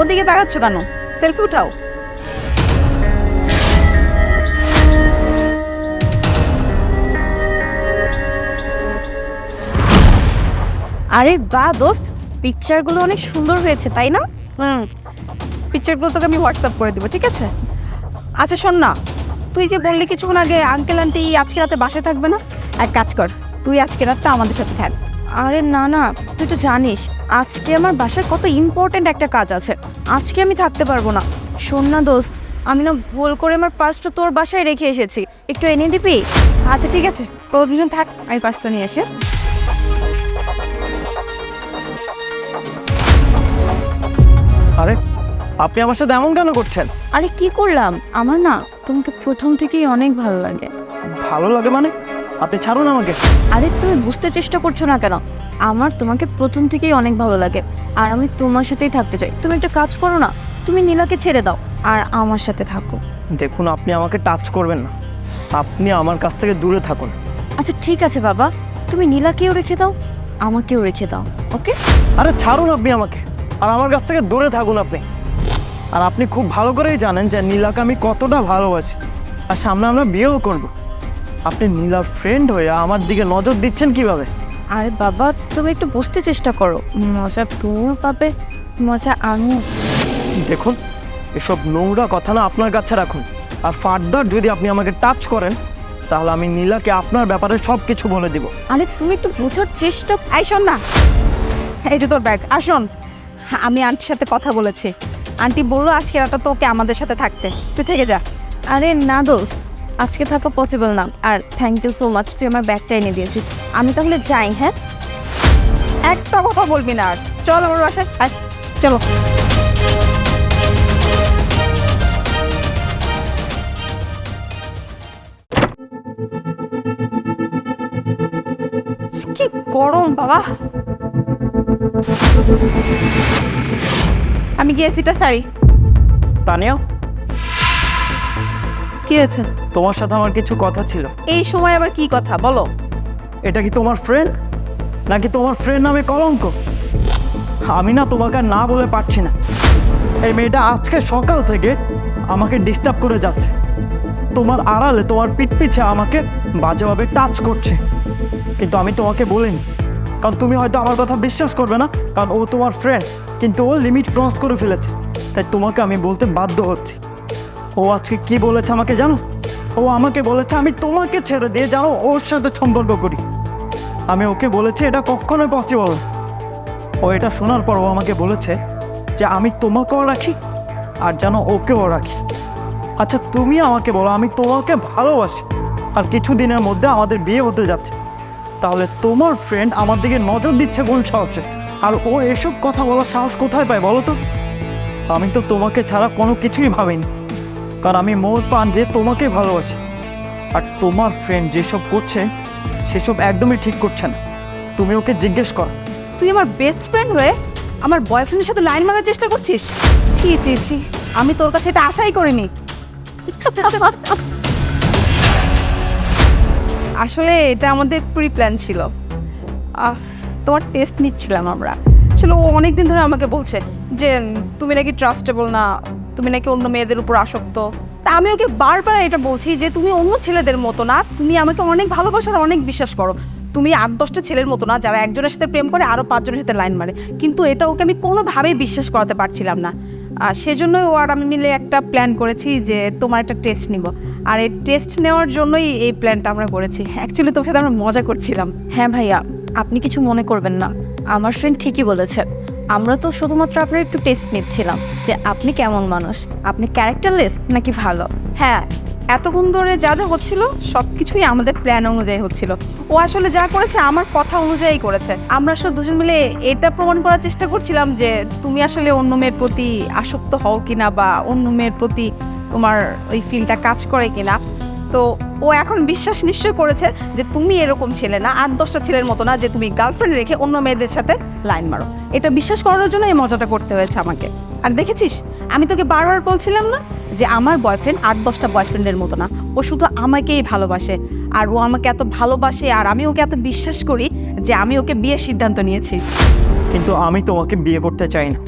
ওদিকে তাকাচ্ছ কেন? সেলফি উঠাও। আরে বা দোস্ত পিকচারগুলো অনেক সুন্দর হয়েছে তাই না? হুম। পিকচারগুলো তোকে আমি হোয়াটসঅ্যাপ করে দিব ঠিক আছে? আচ্ছা শোন না তুই যে বললি কিছুক্ষণ আগে আঙ্কেল আন্টি আজকে রাতে বাসায় থাকবে না? এক কাজ কর তুই আজকে রাতটা আমাদের সাথে থাক। আরে না না তুই তো জানিস আজকে আমার বাসায় কত ইম্পর্ট্যান্ট একটা কাজ আছে। আজকে আমি থাকতে পারব না। শোন না দোস্ত আমি না ভুল করে আমার পার্সটা তোর বাসায় রেখে এসেছি। একটু এনে দিবি? আচ্ছা ঠিক আছে। প্রতিদিন থাক আমি পার্সটা নিয়ে এসে আরে আপনি আমার সাথে এমন কেন করছেন? আরে কি করলাম? আমার না তোমাকে প্রথম থেকেই অনেক ভালো লাগে। ভালো লাগে মানে? আপনি ছাড়ুন আমাকে। আরে তুমি বুঝতে চেষ্টা করছ না কেন? আমার তোমাকে প্রথম থেকেই অনেক ভালো লাগে। আর আমি তোমার সাথেই থাকতে চাই। তুমি একটা কাজ করো না তুমি নীলাকে ছেড়ে দাও আর আমার সাথে থাকো। দেখুন আপনি আমাকে টাচ করবেন না। আপনি আমার কাছ থেকে দূরে থাকুন। আচ্ছা ঠিক আছে বাবা। তুমি নীলাকেও রেখে দাও আমাকেও রেখে দাও ওকে? আরে ছাড়ুন আপনি আমাকে। আর আমার কাছ থেকে দূরে থাকুন আপনি। আর আপনি খুব ভালো করেই জানেন যে নীলাকে আমি কতটা ভালোবাসি। আর সামনে আমরা বিয়েও করব। আপনি নীলার ফ্রেন্ড হয়ে আমার দিকে নজর দিচ্ছেন কীভাবে? আরে বাবা তুমি একটু বুঝতে চেষ্টা করো। মজা তুমিও পাবে মজা আমিও। দেখুন এসব নোংরা কথা না আপনার কাছে রাখুন। আর ফার্দার যদি আপনি আমাকে টাচ করেন তাহলে আমি নীলাকে আপনার ব্যাপারে সব কিছু বলে দিব। আরে তুমি একটু বোঝার চেষ্টা এই শোন না। এই যে তোর ব্যাগ আর শোন আমি আন্টির সাথে কথা বলেছি। আন্টি বলল আজকে রাতটা তোকে আমাদের সাথে থাকতে। তুই থেকে যা। আরে না দোস্ত আজকে থাকা পসিবল না। আর থ্যাংক ইউ সো মাচ তুই আমার ব্যাগটা এনে দিয়েছিস। আমি তাহলে যাই হ্যাঁ? একটা কথা বলবি না আর। চল আমার বাসায় আয়, চলো। কি গরম বাবা। আমি গিয়েছিটা সারি। তানিয়া? কি হয়েছে তোমার সাথে আমার কিছু কথা ছিল। এই সময় আবার কি কথা? বলো। এটা কি তোমার ফ্রেন্ড নাকি তোমার ফ্রেন্ড নামে কলঙ্ক? আমি না তোমাকে আর না বলে পারছি না। এই মেয়েটা আজকে সকাল থেকে আমাকে ডিস্টার্ব করে যাচ্ছে। তোমার আড়ালে তোমার পিঠ পিছে আমাকে বাজেভাবে টাচ করছে। কিন্তু আমি তোমাকে বলিনি। কারণ তুমি হয়তো আমার কথা বিশ্বাস করবে না কারণ ও তোমার ফ্রেন্ড কিন্তু ও লিমিট ক্রস করে ফেলেছে। তাই তোমাকে আমি বলতে বাধ্য হচ্ছি। ও আজকে কি বলেছে আমাকে জানো? ও আমাকে বলেছে, আমি তোমাকে ছেড়ে দিয়ে জানো ওর সাথে সম্পর্ক করি। আমি ওকে বলেছি, এটা কখনোই পসিবল ও এটা শোনার পর ও আমাকে বলেছে যে, আমি তোমাকেও রাখি আর যেন ওকেও রাখি। আচ্ছা তুমি আমাকে বলো, আমি তোমাকে ভালোবাসি আর কিছু দিনের মধ্যে আমাদের বিয়ে হতে যাচ্ছে। তাহলে তোমার ফ্রেন্ড আমার দিকে নজর দিচ্ছে কোন সাহসে? আর ও এসব কথা বলার সাহস কোথায় পায় বলো তো? আমি তো তোমাকে ছাড়া কোনো কিছুই ভাবিনি। কারণ আমি মোর পান দিয়ে তোমাকে ভালোবাসি। আর তোমার ফ্রেন্ড যেসব করছে, সেসব একদমই ঠিক করছে না। তুমি ওকে জিজ্ঞেস কর। তুই আমার বেস্ট ফ্রেন্ড হয়ে আমার বয়ফ্রেন্ডের সাথে লাইন মারার চেষ্টা করছিস? ছি ছি ছি, আমি তোর কাছে এটা আশাই করিনি। আসলে এটা আমাদের প্রি প্ল্যান ছিল। তোমার টেস্ট নিচ্ছিলাম আমরা। আসলে ও অনেক দিন ধরে আমাকে বলছে যে তুমি নাকি ট্রাস্টেবল না তুমি নাকি অন্য মেয়েদের উপর আসক্ত? তা আমি ওকে বারবার এটা বলছি যে তুমি অন্য ছেলেদের মতো না, তুমি আমাকে অনেক ভালোবাসার অনেক বিশ্বাস করো। তুমি আট, দশটা ছেলের মতো না, যারা একজনের সাথে প্রেম করে আরও পাঁচজনের সাথে লাইন মারে। কিন্তু এটা ওকে আমি কোনোভাবেই বিশ্বাস করাতে পারছিলাম না। আর সেজন্যই ও আর আমি মিলে একটা প্ল্যান করেছি যে তোমার একটা টেস্ট নিব। আর এই টেস্ট নেওয়ার জন্যই এই প্ল্যানটা আমরা করেছি। অ্যাকচুয়ালি তোর সাথে আমরা মজা করছিলাম। হ্যাঁ ভাইয়া, আপনি কিছু মনে করবেন না। আমার ফ্রেন্ড ঠিকই বলেছে। আমরা তো শুধুমাত্র আপনার একটু টেস্ট নিচ্ছিলাম যে আপনি কেমন মানুষ? আপনি ক্যারেক্টারলেস নাকি ভালো? হ্যাঁ এতক্ষণ ধরে যা যা হচ্ছিল সব কিছুই আমাদের প্ল্যান অনুযায়ী হচ্ছিল। ও আসলে যা করেছে, আমার কথা অনুযায়ী করেছে। আমরা আসলে দুজন মিলে এটা প্রমাণ করার চেষ্টা করছিলাম যে তুমি আসলে অন্য মেয়ের প্রতি আসক্ত হও কিনা বা অন্য মেয়ের প্রতি তোমার ওই ফিলটা কাজ করে কিনা। তো ও এখন বিশ্বাস নিশ্চয় করেছে যে তুমি এরকম ছেলে না আট দশটা ছেলের মতো না যে তুমি গার্লফ্রেন্ড রেখে অন্য মেয়েদের সাথে লাইন মারো। এটা বিশ্বাস করানোর জন্য এই মজাটা করতে হয়েছে আমাকে। আর দেখেছিস? আমি তোকে বারবার বলছিলাম না যে আমার বয়ফ্রেন্ড আট দশটা বয়ফ্রেন্ডের মতো না। ও শুধু আমাকেই ভালোবাসে। আর ও আমাকে এত ভালোবাসে আর আমি ওকে এত বিশ্বাস করি যে আমি ওকে বিয়ের সিদ্ধান্ত নিয়েছি। কিন্তু আমি তোমাকে বিয়ে করতে চাই না।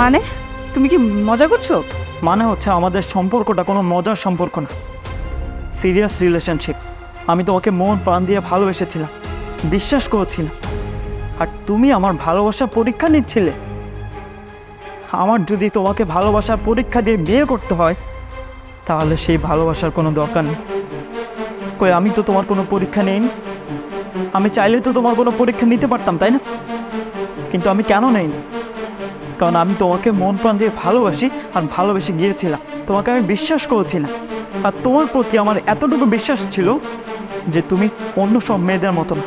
মানে? তুমি কি মজা করছ? মানে হচ্ছে আমাদের সম্পর্কটা কোনো মজার সম্পর্ক না। সিরিয়াস রিলেশনশিপ আমি তোমাকে মন প্রাণ দিয়ে ভালোবেসেছিলাম, বিশ্বাস করেছিলাম। আর তুমি আমার ভালোবাসার পরীক্ষা নিচ্ছিলে। আমার যদি তোমাকে ভালোবাসার পরীক্ষা দিয়ে বিয়ে করতে হয়, তাহলে সেই ভালোবাসার কোনো দরকার নেই। কই, আমি তো তোমার কোনো পরীক্ষা নেইনি। আমি চাইলে তো তোমার কোনো পরীক্ষা নিতে পারতাম, তাই না? কিন্তু আমি কেন নেইনি? কারণ আমি তোমাকে মন প্রাণ দিয়ে ভালোবাসি আর ভালোবেসে গিয়েছিলাম। তোমাকে আমি বিশ্বাস করেছিলাম। আর তোমার প্রতি আমার এতটুকু বিশ্বাস ছিল যে তুমি অন্য সব মেয়েদের মতো না।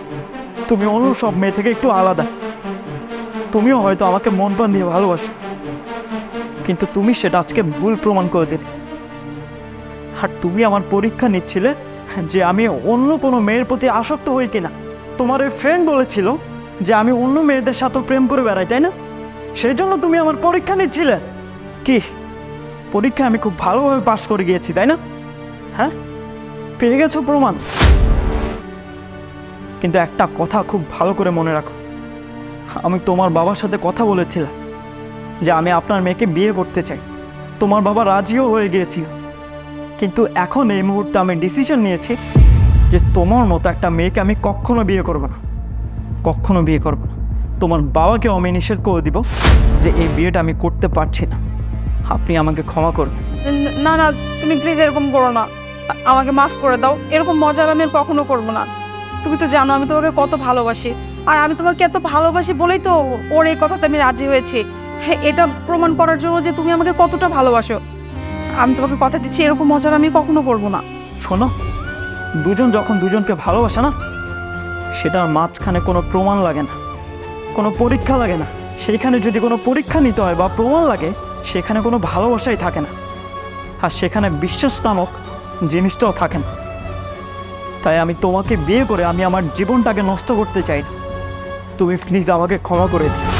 তুমি অন্য সব মেয়ে থেকে একটু আলাদা। তুমিও হয়তো আমাকে মন প্রাণ দিয়ে ভালোবাসো। কিন্তু তুমি সেটা আজকে ভুল প্রমাণ করে দিলে। আর তুমি আমার পরীক্ষা নিচ্ছিলে যে আমি অন্য কোনো মেয়ের প্রতি আসক্ত হই কিনা। তোমার ওই ফ্রেন্ড বলেছিল যে আমি অন্য মেয়েদের সাথে প্রেম করে বেড়াই, তাই না? সেই জন্য তুমি আমার পরীক্ষা নিচ্ছিলে। কি? পরীক্ষা আমি খুব ভালোভাবে পাশ করে গিয়েছি, তাই না? হ্যাঁ? পেয়ে গেছো প্রমাণ। কিন্তু একটা কথা খুব ভালো করে মনে রাখো। আমি তোমার বাবার সাথে কথা বলেছিলাম যে আমি আপনার মেয়েকে বিয়ে করতে চাই। তোমার বাবা রাজিও হয়ে গিয়েছিল। কিন্তু এখন এই মুহূর্তে আমি ডিসিশন নিয়েছি যে তোমার মতো একটা মেয়েকে আমি কখনো বিয়ে করব না। কখনো বিয়ে করব না। তোমার বাবাকেও আমি নিষেধ করে দিব যে এই বিয়েটা আমি করতে পারছি না। আপনি আমাকে ক্ষমা করবেন ন- না তুমি প্লিজ এরকম করো না। আমাকে মাফ করে দাও। এরকম মজার আমি আর কখনো করব না। তুমি তো জানো আমি তোমাকে কত ভালোবাসি। আর আমি তোমাকে এত ভালোবাসি বলেই তো ওর এই কথাতে আমি রাজি হয়েছি। হ্যাঁ, এটা প্রমাণ করার জন্য যে তুমি আমাকে কতটা ভালোবাসো। আমি তোমাকে কথা দিচ্ছি এরকম মজার আমি কখনো করব না। শোনো দুজন যখন দুজনকে ভালোবাসে না সেটার মাঝখানে কোনো প্রমাণ লাগে না। কোনো পরীক্ষা লাগে না। সেইখানে যদি কোনো পরীক্ষা নিতে হয় বা প্রমাণ লাগে, সেখানে কোনো ভালোবাসাই থাকে না। আর সেখানে বিশ্বাস নামক জিনিসটাও থাকে না। তাই আমি তোমাকে বিয়ে করে আমি আমার জীবনটাকে নষ্ট করতে চাই। তুমি প্লিজ আমাকে ক্ষমা করে দিও।